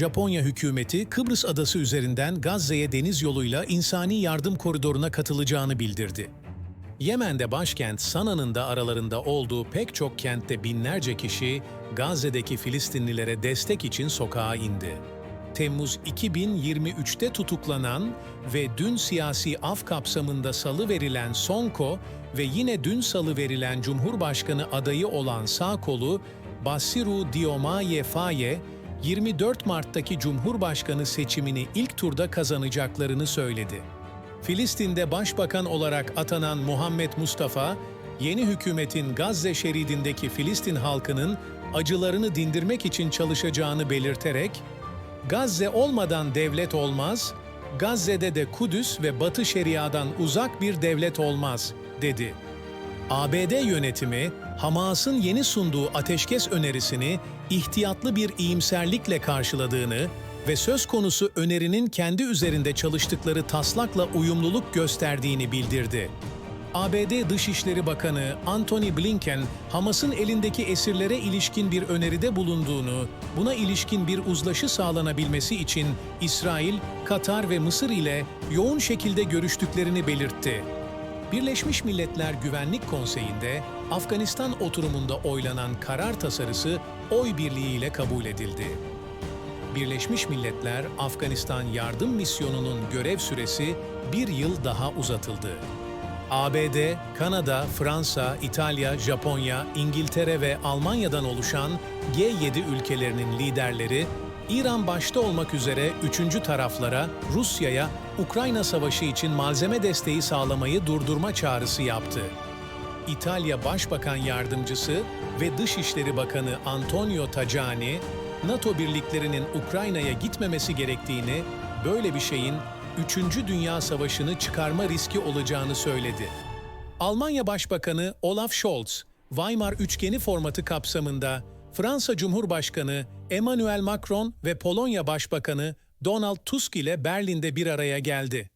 Japonya hükümeti Kıbrıs adası üzerinden Gazze'ye deniz yoluyla insani yardım koridoruna katılacağını bildirdi. Yemen'de başkent Sana'nın da aralarında olduğu pek çok kentte binlerce kişi Gazze'deki Filistinlilere destek için sokağa indi. Temmuz 2023'te tutuklanan ve dün siyasi af kapsamında salı verilen Sonko ve yine dün salı verilen Cumhurbaşkanı adayı olan sağ kolu Basiru Diomaye Faye, 24 Mart'taki Cumhurbaşkanı seçimini ilk turda kazanacaklarını söyledi. Filistin'de başbakan olarak atanan Muhammed Mustafa, yeni hükümetin Gazze şeridindeki Filistin halkının acılarını dindirmek için çalışacağını belirterek, Gazze olmadan devlet olmaz, Gazze'de de Kudüs ve Batı Şeria'dan uzak bir devlet olmaz, dedi. ABD yönetimi, Hamas'ın yeni sunduğu ateşkes önerisini ihtiyatlı bir iyimserlikle karşıladığını ve söz konusu önerinin kendi üzerinde çalıştıkları taslakla uyumluluk gösterdiğini bildirdi. ABD Dışişleri Bakanı Antony Blinken, Hamas'ın elindeki esirlere ilişkin bir öneride bulunduğunu, buna ilişkin bir uzlaşı sağlanabilmesi için İsrail, Katar ve Mısır ile yoğun şekilde görüştüklerini belirtti. Birleşmiş Milletler Güvenlik Konseyi'nde Afganistan oturumunda oylanan karar tasarısı oy birliğiyle kabul edildi. Birleşmiş Milletler Afganistan Yardım Misyonu'nun görev süresi bir yıl daha uzatıldı. ABD, Kanada, Fransa, İtalya, Japonya, İngiltere ve Almanya'dan oluşan G7 ülkelerinin liderleri, İran başta olmak üzere üçüncü taraflara, Rusya'ya Ukrayna Savaşı için malzeme desteği sağlamayı durdurma çağrısı yaptı. İtalya Başbakan Yardımcısı ve Dışişleri Bakanı Antonio Tajani, NATO birliklerinin Ukrayna'ya gitmemesi gerektiğini, böyle bir şeyin 3. Dünya Savaşı'nı çıkarma riski olacağını söyledi. Almanya Başbakanı Olaf Scholz, Weimar Üçgeni formatı kapsamında Fransa Cumhurbaşkanı Emmanuel Macron ve Polonya Başbakanı Donald Tusk ile Berlin'de bir araya geldi.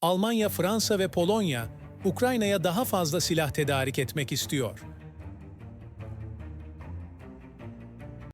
Almanya, Fransa ve Polonya, Ukrayna'ya daha fazla silah tedarik etmek istiyor.